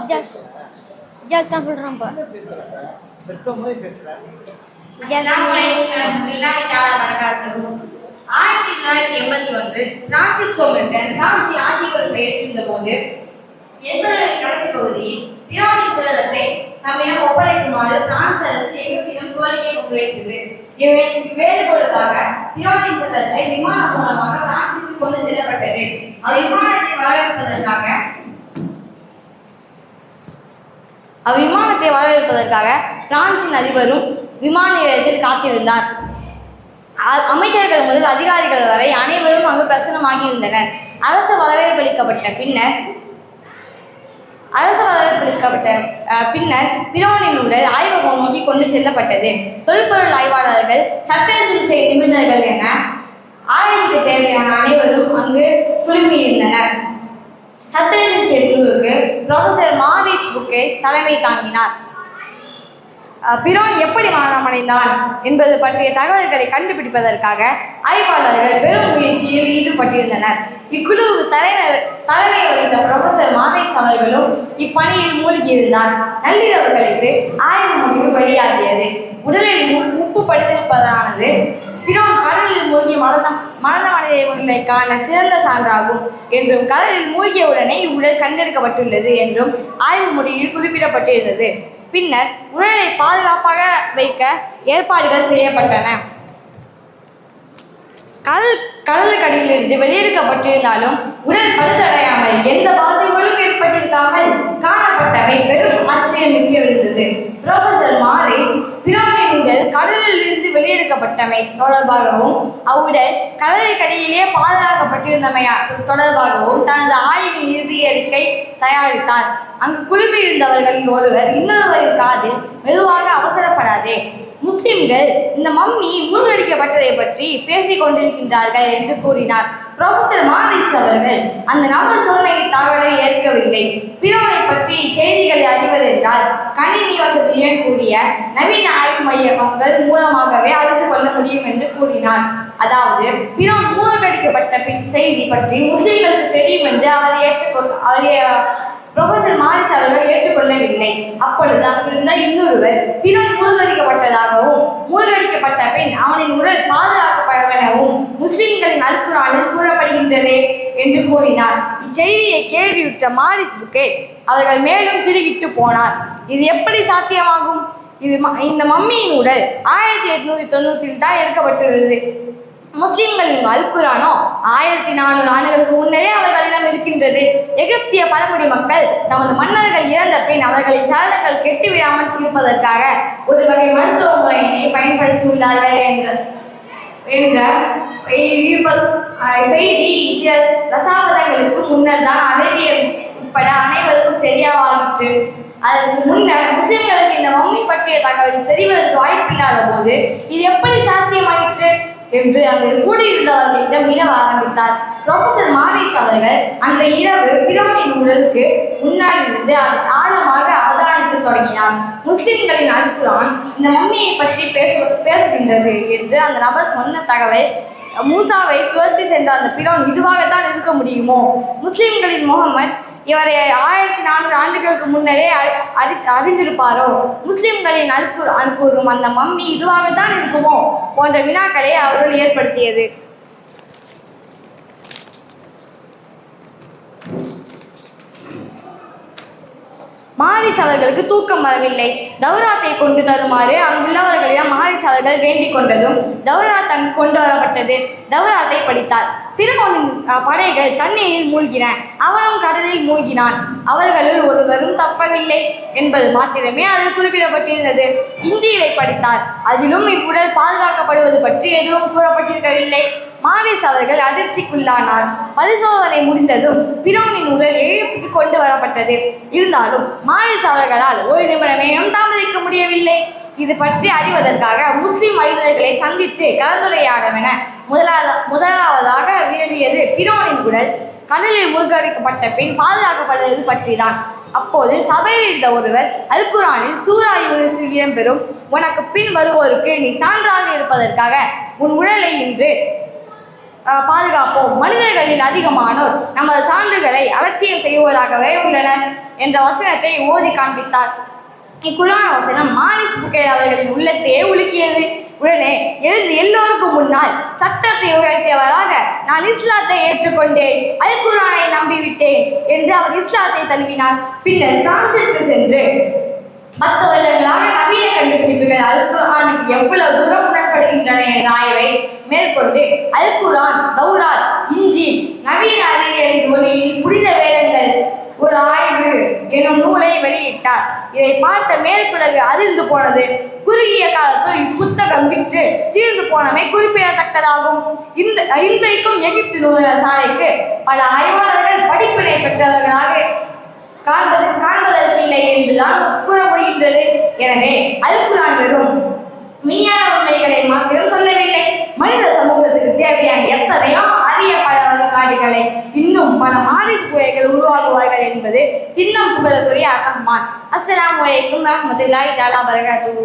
இஜாஸ் இஜாஸ் தான் செத்த மாதிரி பேசுறேன் ஆயிரத்தி தொள்ளாயிரத்தி எண்பத்தி ஒன்று பிரான்சிஸ்கோ மென்டன் பிரான்சி ஆட்சி பொறுப்பை ஏற்றிருந்த போது எண்பதுகளின் கடைசி பகுதியில் பிரானின் செல்வத்தை நம்மிடம் ஒப்படைக்குமாறு பிரான்ஸ் அரசு எகிப்திடம் கோரிக்கை முன்வைத்தது இவ்வேறுபொழுதாக பிரானின் விமானம் மூலமாக பிரான்சுக்கு கொண்டு செல்லப்பட்டது அவ்விமானத்தை வரவேற்பதற்காக அவ்விமானத்தை வரவேற்பதற்காக பிரான்சின் அதிபரும் விமான நிலையத்தில் காத்திருந்தார். அமைச்சர்கள் முதல் அதிகாரிகள் வரை அனைவரும் அங்கு பிரசனமாகியிருந்தனர் அரசு வரவேற்பளிக்கப்பட்ட பின்னர் அரசு வரவேற்பளிக்கப்பட்ட பின்னர் பிரோனின் உடல் ஆய்வகம் நோக்கி கொண்டு செல்லப்பட்டது. தொல்பொருள் ஆய்வாளர்கள் சத்திர சிகிச்சை நிபுணர்கள் என ஆராய்ச்சிக்கு தேவையான அனைவரும் அங்கு குழுமியிருந்தனர். சத்திர சிகிச்சை குழுவுக்கு ப்ரொஃபசர் மாரிஸ் புக்கே தலைமை தாங்கினார். பிரான் எப்படி மரணமடைந்தான் என்பது பற்றிய தகவல்களை கண்டுபிடிப்பதற்காக ஆய்வாளர்கள் பெரும் முயற்சியில் ஈடுபட்டிருந்தனர். இக்குழு தலைவர் தலைமை வகித்த ப்ரொஃபசர் மாதேஷ் அவர்களும் இப்பணியில் மூழ்கியிருந்தார். நள்ளிரவுகளுக்கு ஆய்வு முடிவு வெளியாகியது. உடலில் உப்பு படித்திருப்பதானது. பிரான் கடலில் மூழ்கி மரணம் காண சிறந்த சான்றாகும் என்றும் கடலில் மூழ்கிய உடனே இவ்வுடல் கண்டெடுக்கப்பட்டுள்ளது என்றும் ஆய்வு முடிவில் குறிப்பிடப்பட்டிருந்தது. பின்னர் உடலை பாதுகாப்பாக வைக்க ஏற்பாடுகள் செய்யப்பட்டன. கடல் கடலுக்கடியிலிருந்து வெளியெடுக்கப்பட்டிருந்தாலும் உடல் பழுதடையாமல் எந்த பாதிப்புகளும் ஏற்பட்டிருக்காமல் காணப்பட்டவை பெரும் ஆச்சரியம் இருந்தது ப்ரொஃபசர் மாரிஸ் பிராமின் கடலில் வெளியெடுக்கப்பட்டமை தொடர்பாகவும் அவ்வுடல் கடலுக்கடியிலே பாதுகாக்கப்பட்டிருந்தமை தொடர்பாகவும் தனது ஆய்வின் இறுதி அறிக்கை தயாரித்தார். அங்கு குழுமியிருந்தவர்களில் ஒருவர் இன்னொருவரின் காதில் மெதுவாக அவசரப்படாதே. முஸ்லிம்கள் இந்த மம்மி மூழ்கடிக்கப்பட்டதை பற்றி பேசிக் கொண்டிருக்கின்றார்கள் என்று கூறினார். ப்ரொஃபசர் மாரிஸ் அவர்கள் அந்த நபர் சோதனையை தாங்களே ஏற்கவில்லை. பிறவனை பற்றி செய்திகளை அறிவதென்றால் கணினி வசதியுடன் கூடிய நவீன ஆய்வு மையங்கள் மூலமாகவே அறிந்து கொள்ள முடியும் என்று கூறினார். அதாவது பிறன் மூழ்கடிக்கப்பட்ட பின் செய்தி பற்றி முஸ்லிம்களுக்கு தெரியும் என்று அவர் ஏற்றுக்கொள் அவர் ப்ரொஃபசர் மாரிஸ் அவர்கள் ஏற்றுக்கொள்ளவில்லை. அப்பொழுது அங்கிருந்த இன்னொருவர் பிறர் மூழ்கடிக்கப்பட்டதாகவும் மூழ்கடிக்கப்பட்ட பின் அவனின் உடல் பாதுகாக்கப்படவெனவும் முஸ்லிம்களின் அல்குரானில் கூறப்படுகின்றதே என்று கூறினார். இச்செய்தியை கேள்வியுற்ற மாரிஸ் புக்கே அவர்கள் மேலும் திருகிட்டு போனார். இது எப்படி சாத்தியமாகும்? இது ம- இந்த மம்மியின் உடல் ஆயிரத்தி எட்நூத்தி தொண்ணூற்றில் தான் எடுக்கப்பட்டுள்ளது முஸ்லிம்களின் அல்குரானோ ஆயிரத்தி நானூறு ஆண்டுகளுக்கு முன்னரே அவர்களிடம் இருக்கின்றது. எகிப்திய பழங்குடி மக்கள் தமது மன்னர்கள் இறந்த பின் அவர்களின் சடலங்கள் கெட்டுவிடாமல் இருப்பதற்காக ஒரு வகை மருத்துவ முறையினை பயன்படுத்தியுள்ளார்கள் என்ற என்ற செய்தி சில தசாப்தங்களுக்கு முன்னர் தான் அரேபியர் உட்பட அனைவருக்கும் தெரியவாயிற்று அதற்கு முன்னர் முஸ்லிம்களுக்கு இந்த மம்மி பற்றிய தகவல் தெரிவதற்கு வாய்ப்பில்லாத போது இது எப்படி சாத்தியமாயிற்று என்று அங்கு கூடியிருந்தவர்களிடம் வினவ ஆரம்பித்தார். ப்ரொஃபசர் மாரிஸ் அவர்கள் அந்த இரவு பிரோனின் உடலுக்கு முன்னாடியிருந்து அதை ஆழமாக அவதானித்து தொடங்கினார். முஸ்லிம்களின் அல்குரான் இந்த மம்மியை பற்றி பேச பேசுகின்றது என்று அந்த நபர் சொன்ன தகவல் மூசாவை துரத்தி சென்ற அந்த பிரான் இதுவாகத்தான் இருக்க முடியுமோ? முஸ்லிம்களின் முகமது இவரை ஆயிரத்தி நானூறு ஆண்டுகளுக்கு முன்னரே அறி அறிந்திருப்பாரோ? முஸ்லிம்களின் அனுப்பு அனுப்பும் அந்த மம்மி இதுவாக தான் இருக்குமோ? போன்ற வினாக்களை அவர்கள் ஏற்படுத்தியது. மாரிஸ் அவர்களுக்கு தூக்கம் வரவில்லை. தௌராத்தை கொண்டு தருமாறு அங்குள்ளவர்களிடம் மாரிஸ் அவர்கள் வேண்டிக் கொண்டதும் தௌராத் அங்கு கொண்டு வரப்பட்டது. தௌராத்தை படித்தார் திருமோனின் படைகள் தண்ணீரில் மூழ்கின. அவனும் கடலில் மூழ்கினான். அவர்களுள் ஒருவரும் தப்பவில்லை என்பது மாத்திரமே அதில் குறிப்பிடப்பட்டிருந்தது. இஞ்சியிலை படித்தார் அதிலும் இவ்வுடல் பாதுகாக்கப்படுவது பற்றி எதுவும் கூறப்பட்டிருக்கவில்லை. மாவேஸ் அவர்கள் அதிர்ச்சிக்குள்ளானார். பரிசோதனை முடிந்ததும் பிரோனின் உடல் எகிப்துக்கு கொண்டு வரப்பட்டது. இருந்தாலும் மாவேஸ் அவர்களால் ஒரு நிமிடமேயும் தாமதிக்க முடியவில்லை. இது பற்றி அறிவதற்காக முஸ்லிம் அறிஞர்களை சந்தித்து கலந்துரையாடவென முதலாவத முதலாவதாக விரும்பியது பிரோனின் உடல். கடலில் மூழ்கடிக்கப்பட்ட பின் பாதுகாக்கப்படுவது பற்றிதான். அப்போது சபையில் இருந்த ஒருவர் அல்குரானில் சூரா யூனிஸில் இடம்பெறும். உனக்கு பின் வருவோருக்கு நீ சான்றாக இருப்பதற்காக உன் உடலை இன்று பாதுகாப்போம். மனிதர்களில் அதிகமானோர் நமது சான்றுகளை அலட்சியம் செய்வோராகவே உள்ளனர் என்ற வசனத்தை ஓதி காண்பித்தார். இக்குரான வசனம் மானிஸ் புகேல் அவர்களின் உள்ளத்தையே உலுக்கியது. உடனே எழுந்து எல்லோருக்கும் முன்னால் சட்டத்தை உயர்த்தியவராக நான் இஸ்லாத்தை ஏற்றுக்கொண்டேன். அல் குரானை நம்பிவிட்டேன் என்று அவர் இஸ்லாத்தை தழுவினார். பின்னர் பிரான்சிற்கு சென்று பத்து வருடங்களாக நவீன கண்டுபிடிப்புகள் அல் குரானுக்கு எவ்வளவு ஆய்வை மேற்கொண்டு அல் குர்ஆன் தௌராத் இஞ்சி நவீன அறிவியலின் மொழியில் புனித வேதங்கள் ஒரு ஆய்வு எனும் நூலை வெளியிட்டார். இதை பார்த்த மேற்குலகு அதிர்ந்து போனது. குறுகிய காலத்தில் இப்புத்தகம் விற்று தீர்ந்து போனமை குறிப்பிடத்தக்கதாகும். இந்த இன்றைக்கும் எகிப்து நூதன சாலைக்கு பல ஆய்வாளர்கள் படிப்பினை பெற்றவர்களாக காண்பது காண்பதற்கில்லை என்றுதான் கூற முடிகின்றது. எனவே அல்குரான் வெறும் விஞ்ஞான உண்மைகளை மாத்திரம் சொல்லவில்லை. மனித சமூகத்துக்கு தேவையான எத்தனையோ அரிய பல வழிகாட்டுகளை இன்னும் பல மாரிஸ் புகைகள் உருவாக்குவார்கள் என்பது சின்னம் புகழக்குரிய ரஹ்மான் அஸ்லாம் வலைக்கும் வரஹ்மத்துல்லாஹி தாலா பரகாத்துஹு